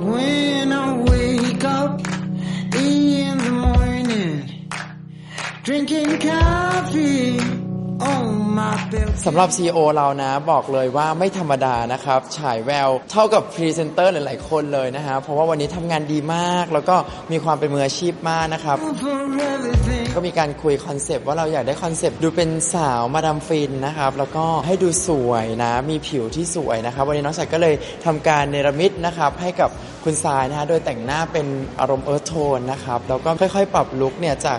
When I wake up in the morning, drinking coffee. สำหรับ CEO เรานะบอกเลยว่าไม่ธรรมดานะครับ ฉายแววเท่ากับพรีเซนเตอร์หลายๆ คนเลยนะฮะเพราะว่าวันนี้ทำงานดีมาก แล้วก็มีความเป็นมืออาชีพมากนะครับ ก็มีการคุยคอนเซปต์ว่าเราอยากได้คอนเซปต์ดูเป็นสาวมาดามฟินนะครับ แล้วก็ให้ดูสวยนะ มีผิวที่สวยนะครับ วันนี้น้องชัยก็เลยทำการเนรมิตนะครับให้กับคุณทรายนะฮะโดยแต่งหน้าเป็นอารมณ์เอิร์ธโทนนะครับแล้วก็ค่อยๆ ปรับลุคเนี่ยจาก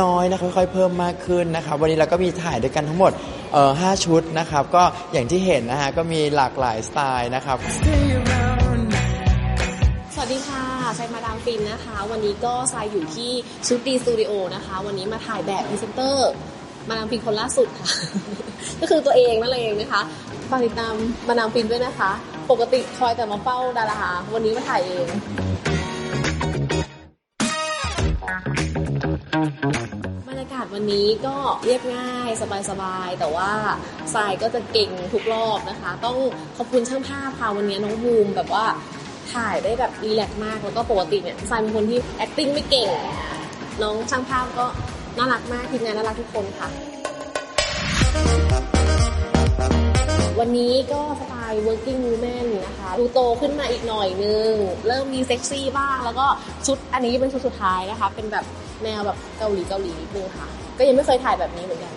น้อยๆนะค่อยๆ เพิ่มมากขึ้นนะครับวันนี้เราก็มีถ่ายด้วยกันทั้งหมด เอ่อห้าชุดนะครับ ก็อย่างที่เห็นนะฮะก็มีหลากหลายสไตล์นะครับ สวัสดีค่ะชัยมาดามฟินนะคะ วันนี้ก็ทรายอยู่ที่ชุดดีสตูดิโอนะคะ วันนี้มาถ่ายแบบพรีเซนเตอร์ มาดามฟินคนล่าสุดค่ะ ก็คือตัวเองนั่นเองนะคะฝากติดตามมาดามฟินด้วยนะคะ ปกติคอยแต่มาเฝ้าดารา วันนี้มาถ่ายเอง วันนี้ก็เรียบง่ายสบายๆ แต่ว่าทรายก็จะเก่งทุกรอบนะคะ ต้องขอบคุณช่างภาพค่ะวันนี้น้องบูมแบบว่าถ่ายได้แบบรีแลกมากแล้วก็ปกติเนี่ยทรายเป็นคนที่ acting ไม่เก่ง น้องช่างภาพก็น่ารักมากทีมงานน่ารักทุกคนค่ะ วันนี้ก็สไตล์ working woman นะคะ ดูโตขึ้นมาอีกหน่อยนึง เริ่มมีเซ็กซี่บ้าง แล้วก็ชุดอันนี้เป็นชุดสุดท้ายนะคะ เป็นแบบแนวแบบเกาหลีเกาหลีนิดนึงค่ะ ก็ยังไม่เคยถ่ายแบบนี้เหมือนกัน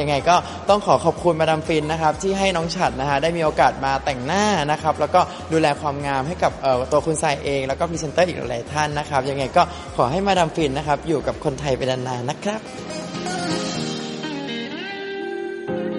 ยังไงก็ต้องขอขอบคุณมาดามฟินนะครับที่ให้น้องฉัดนะฮะได้มีโอกาสมาแต่งหน้านะครับแล้วก็ดูแลความงามให้กับตัวคุณทรายเอง แล้วก็พรีเซนเตอร์อีกหลายท่านนะครับยังไงก็ขอให้มาดามฟินนะครับอยู่กับคนไทยไปนานๆนะครับ Thank you.